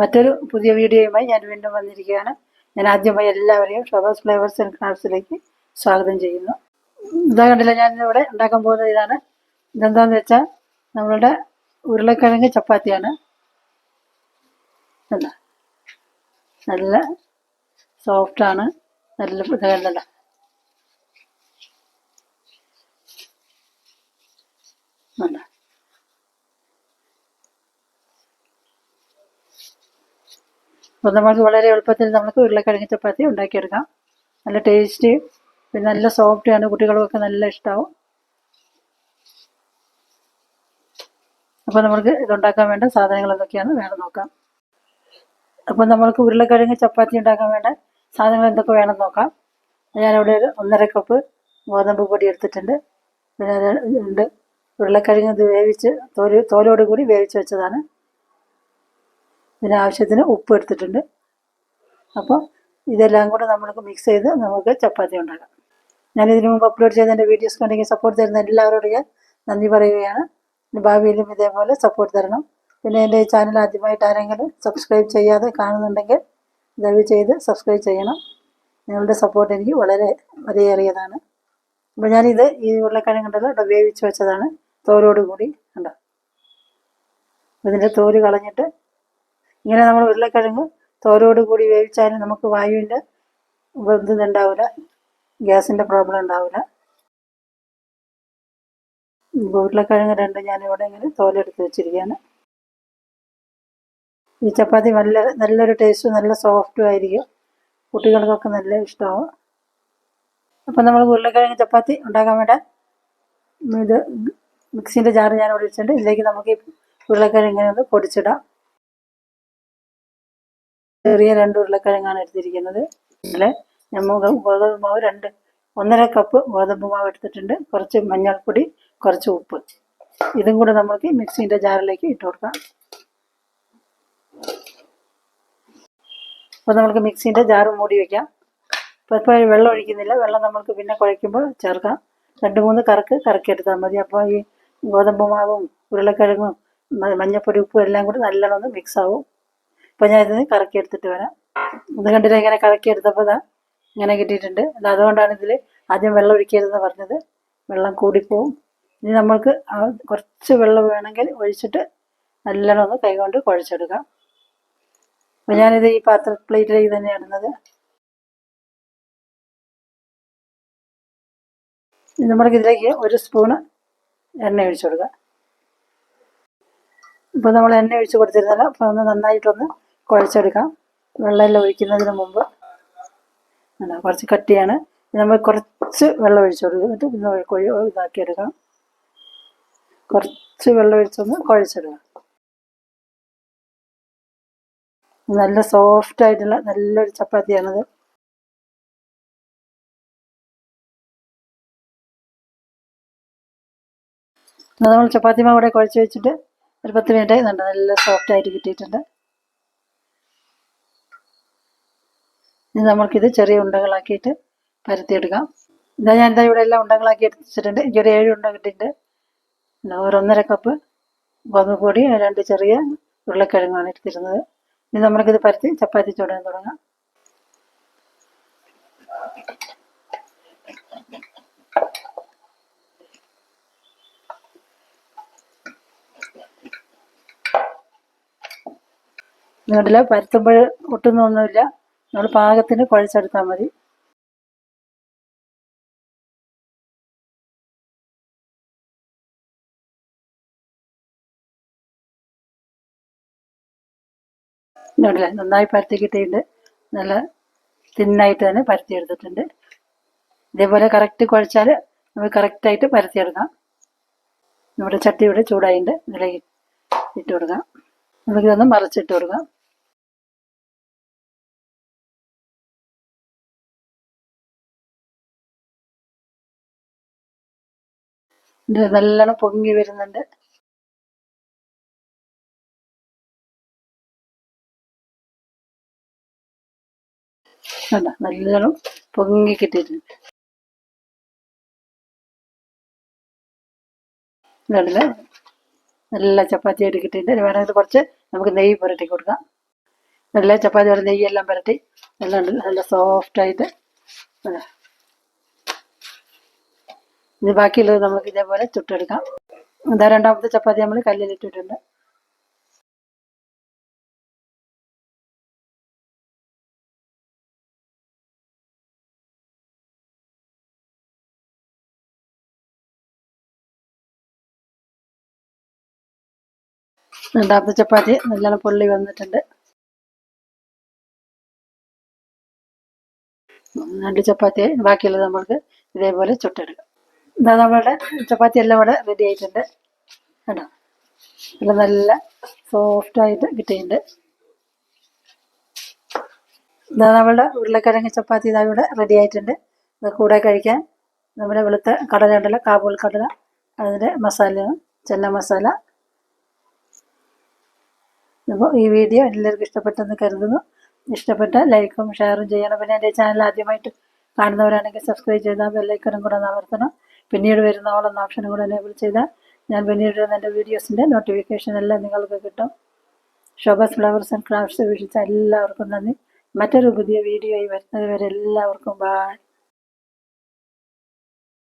മറ്റൊരു പുതിയ വീഡിയോയുമായി ഞാൻ വീണ്ടും വന്നിരിക്കുകയാണ്. ഞാൻ ആദ്യമായി എല്ലാവരെയും ഷോബാസ് ഫ്ലേവേഴ്സ് ആൻഡ് ക്രാഫ്റ്റ്സിലേക്ക് സ്വാഗതം ചെയ്യുന്നു. ഇതാ കണ്ടില്ല ഞാൻ ഇവിടെ ഉണ്ടാക്കാൻ പോകുന്നത് ഇതാണ്. ഇതെന്താന്ന് വെച്ചാൽ നമ്മളുടെ ഉരുളക്കിഴങ്ങ് ചപ്പാത്തിയാണ്. അല്ല നല്ല സോഫ്റ്റാണ് നല്ല ഇത് കണ്ടല്ല. കണ്ടോ? അപ്പോൾ നമുക്ക് വളരെ എളുപ്പത്തിൽ നമുക്ക് ഉരുളക്കിഴങ്ങ് ചപ്പാത്തി ഉണ്ടാക്കിയെടുക്കാം. നല്ല ടേസ്റ്റി പിന്നെ നല്ല സോഫ്റ്റാണ് കുട്ടികൾക്കൊക്കെ നല്ല ഇഷ്ടമാവും അപ്പോൾ നമുക്ക് ഇതുണ്ടാക്കാൻ വേണ്ട സാധനങ്ങൾ എന്തൊക്കെയാണ് വേണം നോക്കാം. അപ്പോൾ നമ്മൾക്ക് ഉരുളക്കിഴങ്ങ് ചപ്പാത്തി ഉണ്ടാക്കാൻ വേണ്ട സാധനങ്ങൾ എന്തൊക്കെ വേണം നോക്കാം. ഞാനിവിടെ ഒരു ഒന്നര കപ്പ് ഗോതമ്പ് പൊടി എടുത്തിട്ടുണ്ട്. പിന്നെ ഉണ്ട്. ഉരുളക്കിഴങ്ങ് ഇത് വേവിച്ച് തോൽ തോലോട് കൂടി വേവിച്ച് വെച്ചതാണ്. പിന്നെ ആവശ്യത്തിന് ഉപ്പ് എടുത്തിട്ടുണ്ട്. അപ്പോൾ ഇതെല്ലാം കൂടെ നമ്മൾക്ക് മിക്സ് ചെയ്ത് നമുക്ക് ചപ്പാത്തി ഉണ്ടാക്കാം. ഞാൻ ഇതിനു മുമ്പ് അപ്ലോഡ് ചെയ്ത എന്റെ വീഡിയോസ് കണ്ടെങ്കിൽ സപ്പോർട്ട് തരുന്ന എല്ലാവരോടും ഞാൻ നന്ദി പറയുകയാണ്. ഭാവിയിലും ഇതേപോലെ സപ്പോർട്ട് തരണം. പിന്നെ എന്റെ ഈ ചാനൽ ആദ്യമായിട്ട് ആരെങ്കിലും സബ്സ്ക്രൈബ് ചെയ്യാതെ കാണുന്നുണ്ടെങ്കിൽ ദയവ് ചെയ്ത് സബ്സ്ക്രൈബ് ചെയ്യണം. നിങ്ങളുടെ സപ്പോർട്ട് എനിക്ക് വളരെ വിലയേറിയതാണ്. അപ്പോൾ ഞാനിത് ഈ ഉരുളക്കിഴങ്ങ് ഉണ്ടല്ലോ ഇവിടെ വേവിച്ച് വെച്ചതാണ്. തോലോട് കൂടി കണ്ടോ? ഇതിന്റെ തോൽ കളഞ്ഞിട്ട് ഇങ്ങനെ നമ്മൾ ഉരുളക്കിഴങ്ങ് തോരോട് കൂടി വേവിച്ചാലും നമുക്ക് വായുവിന്റെ ഇതുണ്ടാവില്ല ഗ്യാസിന്റെ പ്രോബ്ലം ഉണ്ടാവില്ല ഉരുളക്കിഴങ്ങ് രണ്ട് ഞാനിവിടെ ഇങ്ങനെ തോലെടുത്ത് വെച്ചിരിക്കുകയാണ്. ഈ ചപ്പാത്തി നല്ല നല്ലൊരു ടേസ്റ്റും നല്ല സോഫ്റ്റും ആയിരിക്കും. കുട്ടികൾക്കൊക്കെ നല്ല ഇഷ്ടമാവും. അപ്പം നമ്മൾ ഉരുളക്കിഴങ്ങ് ചപ്പാത്തി ഉണ്ടാക്കാൻ വേണ്ട. ഇത് മിക്സിന്റെ ജാറ് ഞാൻ ഒഴിച്ചിട്ടുണ്ട് ഇതിലേക്ക് നമുക്ക് ഈ ഉരുളക്കിഴങ്ങ് ഒന്ന് പൊടിച്ചിടാം. ചെറിയ രണ്ട് ഉരുളക്കിഴങ്ങാണ് എടുത്തിരിക്കുന്നത്. ഇതിൽ നമ്മൾ ഗോതമ്പ് മാവ് രണ്ട് ഒന്നര കപ്പ് ഗോതമ്പ് മാവ് എടുത്തിട്ടുണ്ട്. കുറച്ച് മഞ്ഞൾപ്പൊടി കുറച്ച് ഉപ്പ്. ഇതും കൂടെ നമുക്ക് മിക്സിന്റെ ജാറിലേക്ക് ഇട്ട് കൊടുക്കാം. അപ്പോൾ നമുക്ക് മിക്സിന്റെ ജാറ് മൂടി വയ്ക്കാം അപ്പോൾ ഇപ്പോൾ വെള്ളം ഒഴിക്കുന്നില്ല. വെള്ളം നമുക്ക് പിന്നെ കുഴയ്ക്കുമ്പോൾ ചേർക്കാം. രണ്ട് മൂന്ന് കറക്ക് കറക്കിയെടുത്താൽ മതി. അപ്പോൾ ഈ ഗോതമ്പ് മാവും ഉരുളക്കിഴങ്ങും മഞ്ഞപ്പൊടി ഉപ്പും എല്ലാം കൂടി നല്ലോണം മിക്സ് ആവും. അപ്പോൾ ഞാൻ ഇതിന് കറക്കി എടുത്തിട്ട് വരാം. ഇത് കണ്ടില്ല ഇങ്ങനെ കറക്കി എടുത്തപ്പോൾ ഇതാ ഇങ്ങനെ കിട്ടിയിട്ടുണ്ട്. അത് അതുകൊണ്ടാണ് ഇതിൽ ആദ്യം വെള്ളം ഒഴിക്കരുതെന്ന് പറഞ്ഞത്. വെള്ളം കൂടിപ്പോവും. ഇനി നമ്മൾക്ക് കുറച്ച് വെള്ളം വേണമെങ്കിൽ ഒഴിച്ചിട്ട് നല്ലോണം ഒന്ന് കൈകൊണ്ട് കുഴച്ചെടുക്കാം. അപ്പോൾ ഞാനിത് ഈ പാത്ര പ്ലേറ്റിലേക്ക് തന്നെയാണ് ഇടുന്നത്. നമ്മൾക്ക് ഇതിലേക്ക് ഒരു സ്പൂണ് എണ്ണ ഒഴിച്ചു കൊടുക്കാം. ഇപ്പോൾ നമ്മൾ എണ്ണ ഒഴിച്ച് കൊടുത്തിരുന്നല്ലോ അപ്പോൾ ഒന്ന് നന്നായിട്ടൊന്ന് കുഴച്ചെടുക്കാം. വെള്ളമെല്ലാം ഒഴിക്കുന്നതിന് മുമ്പ്. അല്ല കുറച്ച് കട്ടിയാണ്. നമ്മൾ കുറച്ച് വെള്ളം ഒഴിച്ച് കൊടുക്കും. എന്നിട്ട് പിന്നെ കൊഴി ഇതാക്കിയെടുക്കാം കുറച്ച് വെള്ളം ഒഴിച്ചൊന്ന് കുഴച്ചെടുക്കാം നല്ല സോഫ്റ്റ് ആയിട്ടുള്ള നല്ലൊരു ചപ്പാത്തിയാണിത്. നമ്മൾ ചപ്പാത്തി മാവ് ഇവിടെ കുഴച്ച് വെച്ചിട്ട് ഒരു പത്ത് മിനിറ്റ് ആയി നല്ല സോഫ്റ്റ് ആയിട്ട് കിട്ടിയിട്ടുണ്ട്. ഇനി നമുക്കിത് ചെറിയ ഉണ്ടകളാക്കിയിട്ട് പരത്തിയെടുക്കാം. ഇതാ ഞാൻ എന്താ ഇവിടെ എല്ലാം ഉണ്ടകളാക്കി എടുത്തിട്ടുണ്ട്. എനിക്കൊരു ഏഴ് ഉണ്ട കിട്ടിയിട്ടുണ്ട്. ഒരൊന്നര കപ്പ് ഗോതമ്പ് പൊടി രണ്ട് ചെറിയ ഉരുളക്കിഴങ്ങാണ് എടുത്തിരുന്നത്. ഇനി നമ്മൾക്കിത് പരത്തി ചപ്പാത്തി ചൂടാൻ തുടങ്ങാം. നിങ്ങളില്ല പരത്തുമ്പോൾ ഒട്ടുന്നൊന്നുമില്ല നമ്മൾ പാകത്തിന് കുഴച്ചെടുത്താൽ മതി. ഇതുണ്ടല്ലേ? നന്നായി പരത്തി കിട്ടിയിട്ടുണ്ട്. നല്ല തിന്നായിട്ട് തന്നെ പരത്തിയെടുത്തിട്ടുണ്ട് ഇതേപോലെ കറക്റ്റ് കുഴച്ചാൽ നമുക്ക് കറക്റ്റായിട്ട് പരത്തിയെടുക്കാം നമ്മുടെ ചട്ടി ഇവിടെ നിലയിൽ ഇട്ട് കൊടുക്കാം. നമുക്കിതൊന്ന് മറിച്ചിട്ട് കൊടുക്കാം. നല്ലോണം പൊങ്ങി വരുന്നുണ്ട്. നല്ലോണം പൊങ്ങി കിട്ടിയിട്ടുണ്ട്. കണ്ടില്ലേ നല്ല ചപ്പാത്തി ആയിട്ട് കിട്ടിയിട്ടുണ്ട്. വേണമെങ്കിൽ കുറച്ച് നമുക്ക് നെയ്യ് പുരട്ടി കൊടുക്കാം. നല്ല ചപ്പാത്തി വരെ നെയ്യെല്ലാം പുരട്ടി. നല്ല നല്ല സോഫ്റ്റായിട്ട് ഇനി ബാക്കിയുള്ളത് നമുക്ക് ഇതേപോലെ ചുട്ടെടുക്കാം. ഇതാ രണ്ടാമത്തെ ചപ്പാത്തി നമ്മൾ കല്ലിലിട്ടിട്ടുണ്ട്. രണ്ടാമത്തെ ചപ്പാത്തി നല്ലോണം പൊള്ളി വന്നിട്ടുണ്ട്. രണ്ട് ചപ്പാത്തി ബാക്കിയുള്ളത് നമ്മൾക്ക് ഇതേപോലെ ചുട്ടെടുക്കാം. ഇതാ നമ്മളുടെ ചപ്പാത്തി എല്ലാം ഇവിടെ റെഡി ആയിട്ടുണ്ട്. കേട്ടോ എല്ലാം നല്ല സോഫ്റ്റ് ആയിട്ട് കിട്ടിയിട്ടുണ്ട്. ഇതാ നമ്മളുടെ ഉരുളക്കിഴങ്ങ് ചപ്പാത്തി ഇതാ ഇവിടെ റെഡി ആയിട്ടുണ്ട്. ഇത് കൂടെ കഴിക്കാൻ നമ്മുടെ വെളുത്ത കടല ഉണ്ടല്ലോ കാബൂൾ കടല അതിന്റെ മസാല ചെന്ന മസാല. അപ്പോൾ ഈ വീഡിയോ എല്ലാവർക്കും ഇഷ്ടപ്പെട്ടെന്ന് കരുതുന്നു. ഇഷ്ടപ്പെട്ട ലൈക്കും ഷെയറും ചെയ്യണം. പിന്നെ എന്റെ ചാനൽ ആദ്യമായിട്ട് കാണുന്നവരാണെങ്കിൽ സബ്സ്ക്രൈബ് ചെയ്താൽ ബെല്ലൈക്കനും കൂടെ അമർത്തണം. പിന്നീട് വരുന്ന ഓളെന്ന ഓപ്ഷനും കൂടെ എനേബിൾ ചെയ്താൽ ഞാൻ പിന്നീട് വരുന്ന എന്റെ വീഡിയോസിന്റെ നോട്ടിഫിക്കേഷൻ എല്ലാം നിങ്ങൾക്ക് കിട്ടും. ഷോബസ് ഫ്ലവേഴ്സ് ആൻഡ് ക്രാഫ്റ്റ്സ് വീക്ഷിച്ച എല്ലാവർക്കും നന്ദി. മറ്റൊരു പുതിയ വീഡിയോയിൽ വരുന്നത് വരെ എല്ലാവർക്കും ബായ്